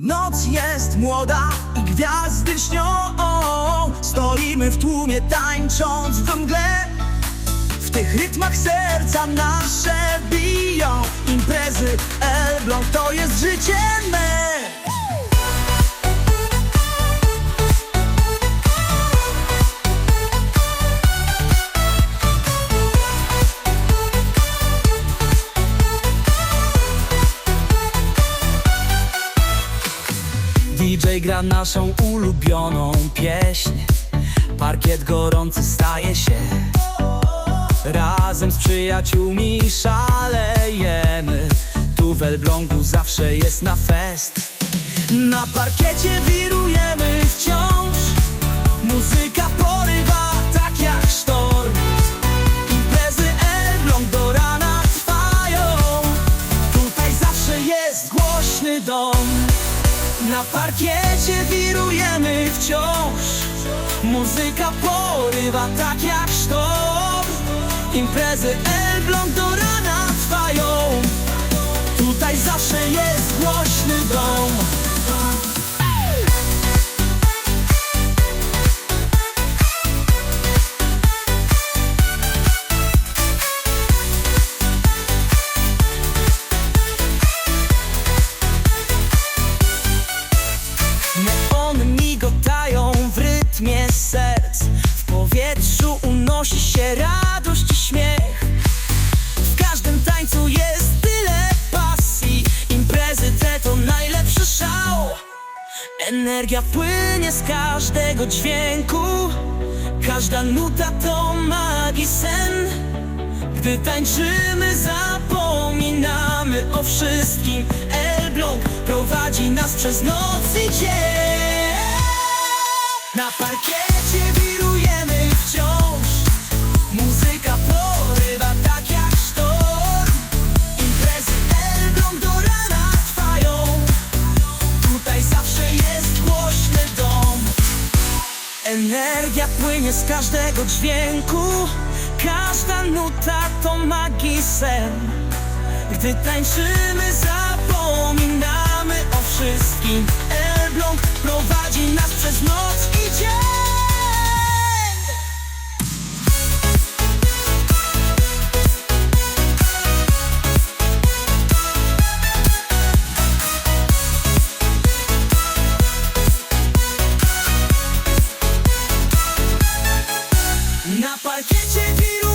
Noc jest młoda i gwiazdy śnią. Stoimy w tłumie tańcząc w mgle. W tych rytmach serca nasze biją. Imprezy Elbląg to jest życie me DJ gra naszą ulubioną pieśń. Parkiet gorący staje się. Razem z przyjaciółmi szalejemy. Tu w Elblągu zawsze jest na fest. Na parkiecie wirujemy wciąż parkiecie wirujemy wciąż. Muzyka porywa tak jak sztorm Imprezy Elbląg do rana trwają. Tutaj zawsze jest głośny dom Neony migotają w rytmie serc. W powietrzu unosi się radość i śmiech. W każdym tańcu jest tyle pasji. Imprezy te to najlepszy szał. Energia płynie z każdego dźwięku. Każda nuta to magii sen. Gdy tańczymy zapominamy o wszystkim. Elbląg prowadzi nas przez noc i dzień Energia płynie z każdego dźwięku. Każda nuta to magii sen. Gdy tańczymy zapominamy o wszystkim. Elbląg prowadzi nas przez На пакете беру